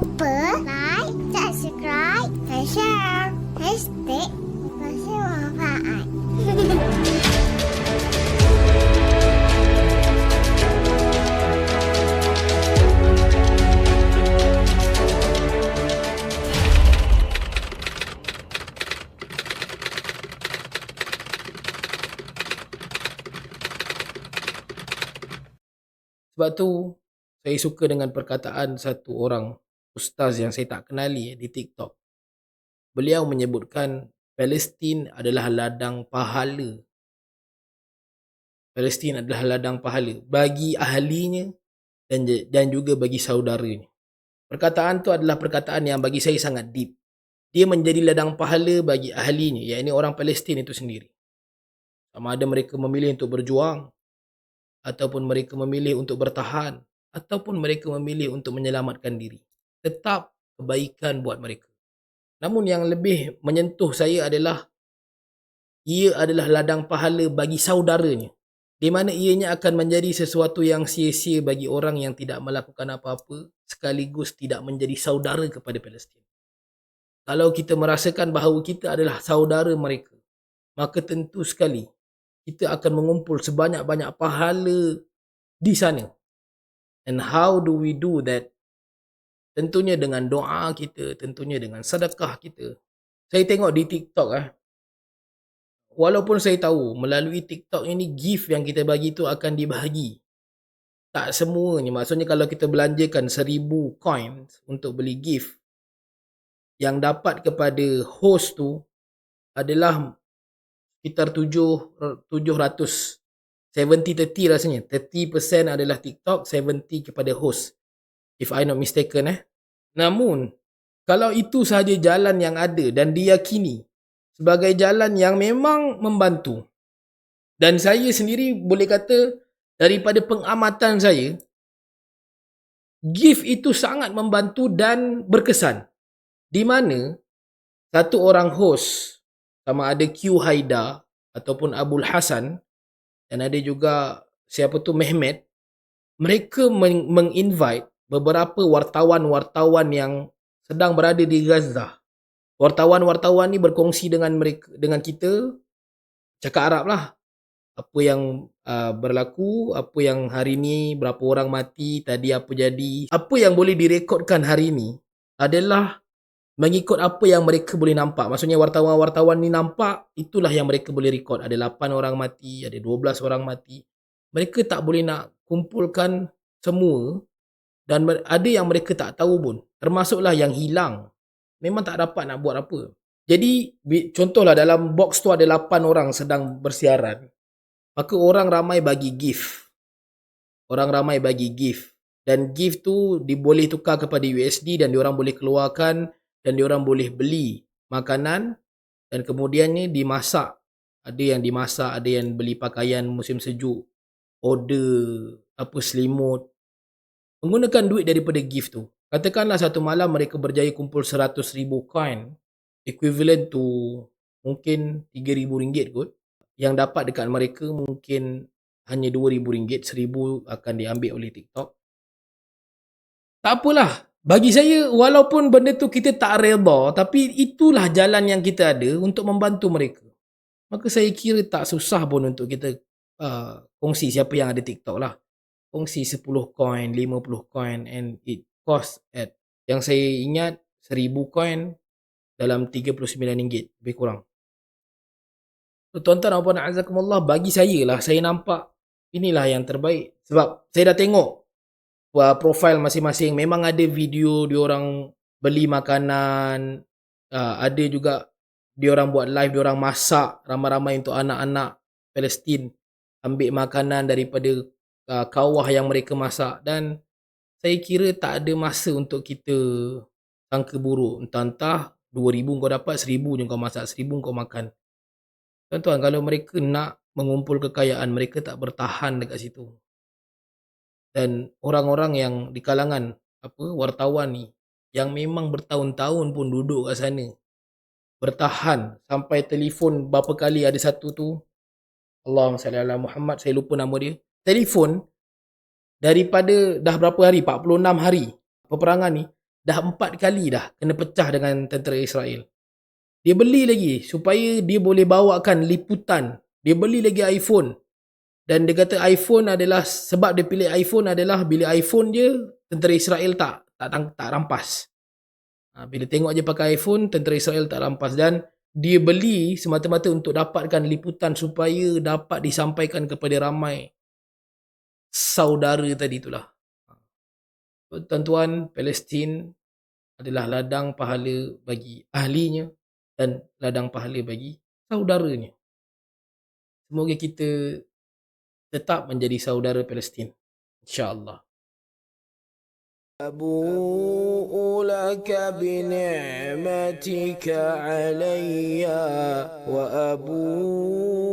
lupa like, subscribe, dan share. Hashtag Motivasi Manfaat. Sebab tu saya suka dengan perkataan satu orang ustaz yang saya tak kenali di TikTok. Beliau menyebutkan Palestin adalah ladang pahala. Palestin adalah ladang pahala bagi ahlinya dan dan juga bagi saudaranya. Perkataan tu adalah perkataan yang bagi saya sangat deep. Dia menjadi ladang pahala bagi ahlinya, iaitu orang Palestin itu sendiri. Sama ada mereka memilih untuk berjuang ataupun mereka memilih untuk bertahan ataupun mereka memilih untuk menyelamatkan diri. Tetap kebaikan buat mereka. Namun yang lebih menyentuh saya adalah ia adalah ladang pahala bagi saudaranya. Di mana ianya akan menjadi sesuatu yang sia-sia bagi orang yang tidak melakukan apa-apa sekaligus tidak menjadi saudara kepada Palestin. Kalau kita merasakan bahawa kita adalah saudara mereka, maka tentu sekali kita akan mengumpul sebanyak-banyak pahala di sana. And how do we do that? Tentunya dengan doa kita, tentunya dengan sedekah kita. Saya tengok di TikTok eh. Walaupun saya tahu melalui TikTok ini gift yang kita bagi tu akan dibahagi. Tak semuanya. Maksudnya kalau kita belanjakan seribu coins untuk beli gift, yang dapat kepada host tu adalah sekitar tujuh tujuh ratus 70-30 rasanya 30% adalah TikTok 70 kepada host if I not mistaken eh. Namun kalau itu sahaja jalan yang ada dan diyakini sebagai jalan yang memang membantu dan saya sendiri boleh kata daripada pengamatan saya gift itu sangat membantu dan berkesan. Di mana satu orang host sama ada Q Haida ataupun Abul Hasan dan ada juga siapa tu Mehmet mereka menginvite beberapa wartawan-wartawan yang sedang berada di Gaza. Wartawan-wartawan ni berkongsi dengan mereka dengan kita cakap Arab lah. Apa yang uh, berlaku, apa yang hari ni berapa orang mati, tadi apa jadi. Apa yang boleh direkodkan hari ni adalah mengikut apa yang mereka boleh nampak. Maksudnya wartawan-wartawan ni nampak, itulah yang mereka boleh rekod. Ada 8 orang mati, ada 12 orang mati. Mereka tak boleh nak kumpulkan semua dan ada yang mereka tak tahu pun. Termasuklah yang hilang. Memang tak dapat nak buat apa. Jadi contohlah dalam box tu ada 8 orang sedang bersiaran. Maka orang ramai bagi gift. Orang ramai bagi gift. Dan gift tu diboleh tukar kepada USD dan diorang boleh keluarkan dan diorang boleh beli makanan dan kemudiannya dimasak. Ada yang dimasak, ada yang beli pakaian musim sejuk, order apa selimut. Menggunakan duit daripada gift tu. Katakanlah satu malam mereka berjaya kumpul 100 ribu coin equivalent to mungkin 3 ribu ringgit kot. Yang dapat dekat mereka mungkin hanya 2 ribu ringgit, 1000 akan diambil oleh TikTok. Tak apalah, bagi saya walaupun benda tu kita tak redha tapi itulah jalan yang kita ada untuk membantu mereka. Maka saya kira tak susah pun untuk kita uh, kongsi siapa yang ada TikTok lah. Kongsi 10 coin, 50 coin and it cost at yang saya ingat 1000 coin dalam RM39 lebih kurang. So, tuan-tuan dan puan azakumullah bagi saya lah saya nampak inilah yang terbaik sebab saya dah tengok uh, profile masing-masing memang ada video dia orang beli makanan uh, ada juga dia orang buat live dia orang masak ramai-ramai untuk anak-anak Palestin ambil makanan daripada uh, kawah yang mereka masak. Dan saya kira tak ada masa untuk kita sangka buruk. Entah-entah 2000 kau dapat 1000 je kau masak 1000 kau makan. Tuan-tuan kalau mereka nak mengumpul kekayaan mereka tak bertahan dekat situ. Dan orang-orang yang di kalangan apa wartawan ni yang memang bertahun-tahun pun duduk kat sana bertahan sampai telefon berapa kali ada satu tu Allahumma salli ala Muhammad saya lupa nama dia telefon daripada dah berapa hari 46 hari peperangan ni dah empat kali dah kena pecah dengan tentera Israel. Dia beli lagi supaya dia boleh bawakan liputan. Dia beli lagi iPhone. Dan dia kata iPhone adalah sebab dia pilih iPhone adalah bila iPhone je tentera Israel tak tak tak, tak rampas. Ha, bila tengok je pakai iPhone tentera Israel tak rampas dan dia beli semata-mata untuk dapatkan liputan supaya dapat disampaikan kepada ramai saudara tadi itulah. Tuan-tuan, Palestin adalah ladang pahala bagi ahlinya dan ladang pahala bagi saudaranya. Semoga kita tetap menjadi saudara Palestin. InsyaAllah. أبوء لك بنعمتك علي وأبوء